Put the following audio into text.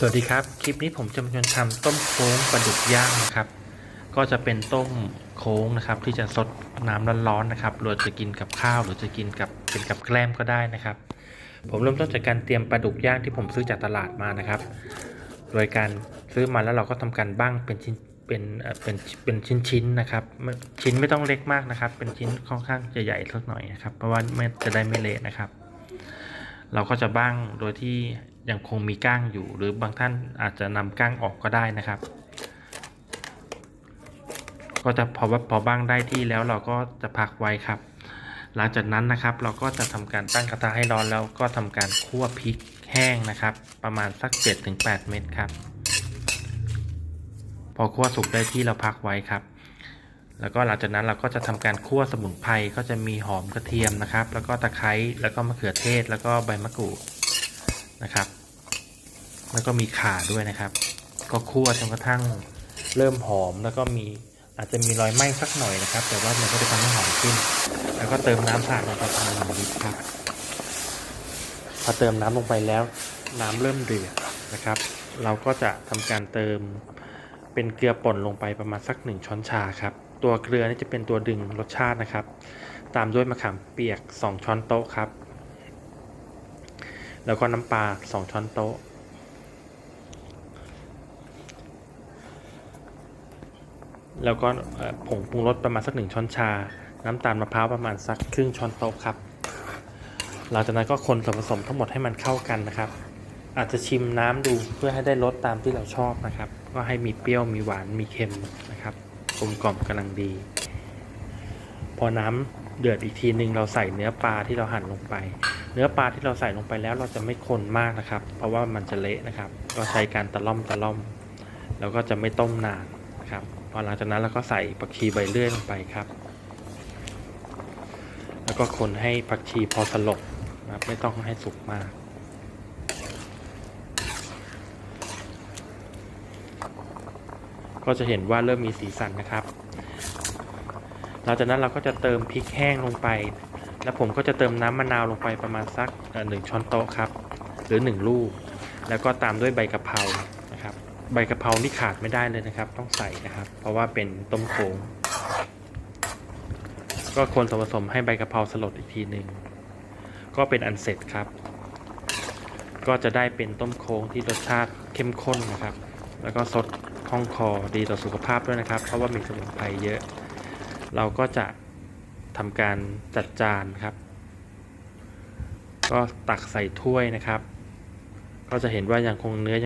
สวัสดีครับ คลิปนี้ผมจะมาชวนทำต้มโค้งปลาดุกย่างนะครับ ก็จะเป็นต้มโค้งนะครับ ที่จะซดน้ำร้อนๆนะครับหรือจะกินกับข้าว หรือจะกินกับเป็นกับแกล้มก็ได้นะครับ ผมเริ่มต้นจากการเตรียมปลาดุกย่างที่ผมซื้อจากตลาดมานะครับ โดยการซื้อมาแล้วเราก็ทำการบ้างเป็นชิ้นเป็นเอ่อเป็นเป็นชิ้นๆนะครับ ชิ้นไม่ต้องเล็กมากนะครับ เป็นชิ้นค่อนข้างจะใหญ่สักหน่อยนะครับ เพราะว่าไม่จะได้ไม่เละนะครับ เราก็จะบ้างโดยที่ ยังคงมีก้างอยู่ หรือบางท่านอาจจะนำก้างออกก็ได้นะครับ ก็จะพอว่าพอบ้างได้ที่แล้วเราก็จะพักไว้ครับ หลังจากนั้นนะครับ เราก็จะทำการตั้งกระทะให้ร้อนแล้วก็ทำการคั่วพริกแห้งนะครับ ประมาณสัก 7-8 เม็ดครับ พอคั่วสุกได้ที่เราพักไว้ครับแล้วก็หลังจากนั้นเราก็จะทำการคั่วสมุนไพรก็จะมีหอมกระเทียมนะครับ แล้วก็ตะไคร้แล้วก็มะเขือเทศแล้วก็ใบมะกรูดนะครับ แล้วก็มีขาด้วยนะครับ ก็คั่วจนกระทั่งเริ่มหอมแล้วก็มีอาจจะมีรอยไหม้สักหน่อยนะครับ แต่ว่ามันก็จะทำให้หอมขึ้น แล้วก็เติมน้ำสะอาดลงไปประมาณหนึ่งลิตรครับ พอเติมน้ำลงไปแล้ว น้ำเริ่มเดือดนะครับ เราก็จะทำการเติมเป็นเกลือป่นลงไปประมาณสักหนึ่งช้อนชาครับ ตัวเกลือนี่จะเป็นตัวดึงรสชาตินะครับ ตามด้วยมะขามเปียก 2 ช้อนโต๊ะครับ แล้วก็น้ำปลา 2 ช้อนโต๊ะ แล้วก็ผงปรุงรสประมาณสักหนึ่งช้อนชา น้ำตาลมะพร้าวประมาณสักครึ่งช้อนโต๊ะครับ หลังจากนั้นก็คนส่วนผสมทั้งหมดให้มันเข้ากันนะครับ อาจจะชิมน้ำดูเพื่อให้ได้รสตามที่เราชอบนะครับ ก็ให้มีเปรี้ยวมีหวานมีเค็มนะครับกลมกล่อมกำลังดี พอน้ำเดือดอีกทีหนึ่งเราใส่เนื้อปลาที่เราหั่นลงไป เนื้อปลาที่เราใส่ลงไปแล้วเราจะไม่คนมากนะครับ เพราะว่ามันจะเละนะครับ ก็ใช้การตะล่อมตะล่อม แล้วก็จะไม่ต้มนาน ครับพอหลังจากนั้นเราก็ใส่ผักชีใบเลื่อยลงไปครับ แล้วก็คนให้ผักชีพอสลบนะครับไม่ต้องให้สุกมากก็จะเห็นว่าเริ่มมีสีสันนะครับ หลังจากนั้นเราก็จะเติมพริกแห้งลงไป แล้วผมก็จะเติมน้ำมะนาวลงไปประมาณสักหนึ่งช้อนโต๊ะครับ หรือหนึ่งลูก แล้วก็ตามด้วยใบกะเพรานะครับ ใบกะเพรานี่ขาดไม่ได้เลยนะครับ ต้องใส่นะครับ เพราะว่าเป็นต้มโค้งก็คนส่วนผสมให้ใบกะเพราสลดอีกทีหนึ่งก็เป็นอันเสร็จครับ ก็จะได้เป็นต้มโค้งที่รสชาติเข้มข้นนะครับ แล้วก็สดคล่องคอดีต่อสุขภาพด้วยนะครับ เพราะว่ามีสมุนไพรเยอะ เราก็จะทำการจัดจานครับ ก็ตักใส่ถ้วยนะครับ ก็จะเห็นว่ายังคงเนื้อ